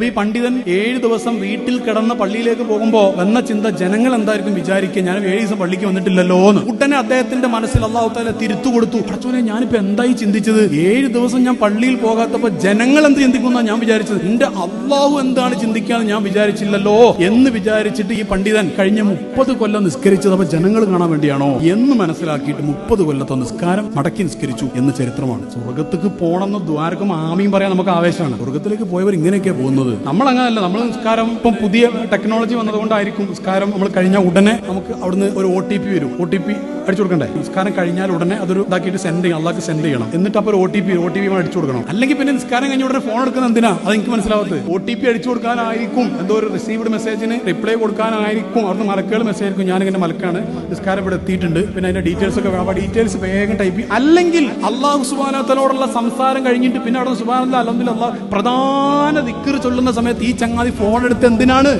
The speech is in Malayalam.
അപ്പൊ ഈ പണ്ഡിതൻ ഏഴ് ദിവസം വീട്ടിൽ കിടന്ന് പള്ളിയിലേക്ക് പോകുമ്പോ വന്ന ചിന്ത ജനങ്ങൾ എന്തായിരിക്കും വിചാരിക്കുക? ഞാൻ ഏഴ് ദിവസം പള്ളിക്ക് വന്നിട്ടില്ലല്ലോ എന്ന്. ഉടനെ അദ്ദേഹത്തിന്റെ മനസ്സിൽ അള്ളാഹു താല തിരുത്തു കൊടുത്തു. പഠിച്ചോനെ ഞാനിപ്പോ എന്തായി ചിന്തിച്ചത്? ഏഴ് ദിവസം ഞാൻ പള്ളിയിൽ പോകാത്തപ്പോ ജനങ്ങൾ എന്ത് ചിന്തിക്കുന്ന ഞാൻ വിചാരിച്ചത്. എന്റെ അള്ളാഹു എന്താണ് ചിന്തിക്കാന്ന് ഞാൻ വിചാരിച്ചില്ലല്ലോ എന്ന് വിചാരിച്ചിട്ട് ഈ പണ്ഡിതൻ കഴിഞ്ഞ മുപ്പത് കൊല്ലം നിസ്കരിച്ചത് അപ്പൊ ജനങ്ങൾ കാണാൻ വേണ്ടിയാണോ എന്ന് മനസ്സിലാക്കിയിട്ട് മുപ്പത് കൊല്ലത്തെ നിസ്കാരം മടക്കി നിസ്കരിച്ചു എന്ന് ചരിത്രമാണ്. സ്വർഗത്തേക്ക് പോണെന്ന് ദ്വാരക്കും ആമയും പറയാൻ നമുക്ക് ആവേശമാണ്. സ്വർഗത്തിലേക്ക് പോയവർ ഇങ്ങനെയൊക്കെ പോകുന്നത്. നമ്മൾ അങ്ങനല്ല നമ്മൾ നിസ്കാരം ഇപ്പം പുതിയ ടെക്നോളജി വന്നതുകൊണ്ടായിരിക്കും നിസ്കാരം നമ്മൾ കഴിഞ്ഞ ഉടനെ നമുക്ക് അവിടുന്ന് ഒരു ഒ ടി പി വരും. ഒ ടി പി അടിച്ചു കൊടുക്കണ്ടേ? നിസ്കാരം കഴിഞ്ഞാൽ ഉടനെ അതൊരു ഇതാക്കിയിട്ട് സെൻഡ് ചെയ്യണം. അള്ളാഹ് സെൻഡ് ചെയ്യണം. എന്നിട്ട് അപ്പോൾ O T P O T P അടിച്ചു കൊടുക്കണം. അല്ലെങ്കിൽ പിന്നെ നിസ്കാരം കഴിഞ്ഞ ഉടനെ ഫോൺ എടുക്കുന്ന എന്തിനാ? അത് എനിക്ക് മനസ്സിലാവത്ത് ഒ ടി പി അടിച്ചു കൊടുക്കാനായിരിക്കും. എന്തോ ഒരു റിസീവ്ഡ് മെസ്സേജിന് റിപ്ലൈ കൊടുക്കാനായിരിക്കും. അവിടുന്ന് മലക്കുകൾ മെസ്സേജ് ആയിരിക്കും. ഞാനിങ്ങനെ മലക്കാണ്. നിസ്കാരം ഇവിടെ എത്തിയിട്ടുണ്ട്. പിന്നെ അതിന്റെ ഡീറ്റെയിൽസ് ഒക്കെ ആ ഡീറ്റെയിൽസ് വേഗം ടൈപ്പ് ചെയ്യും. അല്ലെങ്കിൽ അള്ളാഹു സുബാനത്തലോടുള്ള സംസാരം കഴിഞ്ഞിട്ട് പിന്നെ അവിടെ സുബാനല്ല അള്ളാഹ് പ്രധാന ദിക്കർ ചൊല്ലുന്ന സമയത്ത് ഈ ചങ്ങാതി ഫോൺ എടുത്ത് എന്തിനാണ്?